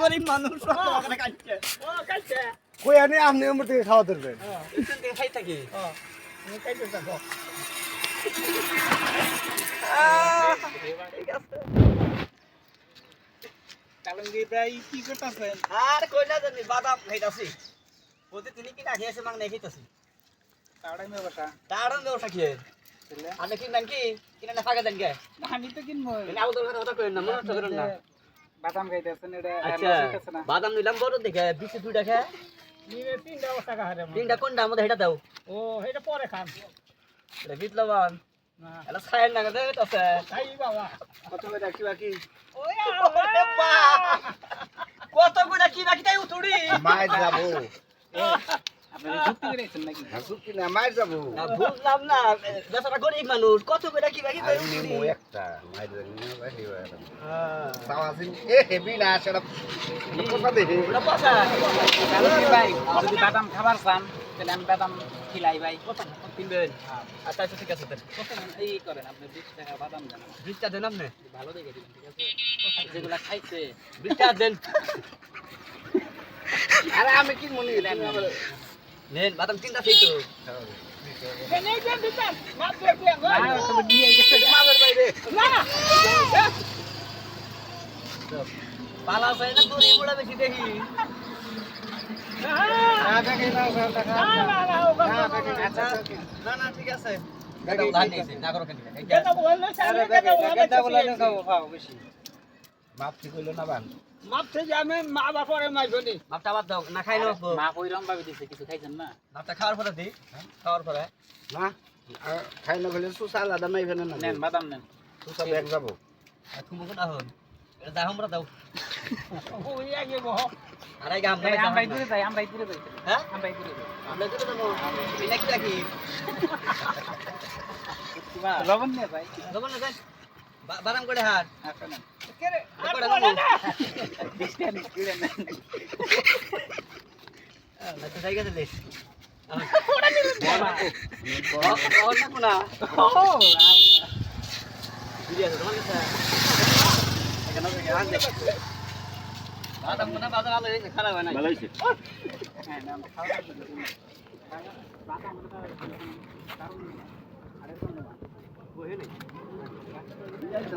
গরিব মানুষ। কই আনি আপনি আমার থেকে খাওয়া ধরবেন। খাই থাকি। কি করতেছেন? আর কই না জানি বাদাম খাইতাছি। প্রতিদিনই কিনা খেয়েছে মাং নাই খাইতাছি। তাড়াই মে বটা তার ব্যবসা খেয়ে আপনি কিনবেন কি? কিনে না ফাঁকা দেন কে? আমি তো কিনবো। এনে আবুদুল কথা কইেন না মনে করেন না। বাদাম খাইতেছেন এটা আচ্ছা বাদাম নিলাম বড় দেখে বিশে দুইটা খেয়ে নিবে তিনটা টাকা হারে তিনটা কোনটা? আমাদের হেটা দাও। ও এটা পরে খান। এটা বিট লবণ না। এটা খায়েন না খাই বাবা। কত করে রাখি বাকি? ওই তাই কত করে কি নিমু ভাই। যদি বাদাম খাবার চান তাহলে আমি বাদাম খিলাই ভাই। কিনবেন আচ্ছা আচ্ছা ঠিক আছে এই করেন আপনি বিশ টাকা বাদাম দেন। বিশটা দেন আপনি? ভালো দেখে দিবেন ঠিক আছে? যেগুলা খাইছে। বিশটা দেন। আরে আমি কি মনে নেন বাদাম তিনটা সেই না, তবে নিয়ে গেছে পালা চাই না তোর এগুলা বেশি দেখি আচ্ছা না না ঠিক আছে না করো কেন মাপ ঠিক হইল না বান? মাপটা বাদ দাও না খাই না মা কইরম ভাবে দিছে কিছু খাইছেন না? মাপটা খাওয়ার পরে দিই খাওয়ার পরে। না খাই না খেলে সুসা আলাদা নাই ফেলে না। নেন বাদাম নেন। সুসা ব্যাগ যাব। আর তুমি কোন আহন এটা দাও। আমরা দাও আর এই গাম এই, আমরাই দূরে যাই আমরাই দূরে যাই। হ্যাঁ? আমরাই দূরে যাই। আমরা তো দেবো এটা কি রাখি। লবণ নিয়ে যাই দেবো না যাই। বাদাম করে হাট আচ্ছা খারাপ ভালো হয়েছে হ্যাঁ খাওয়া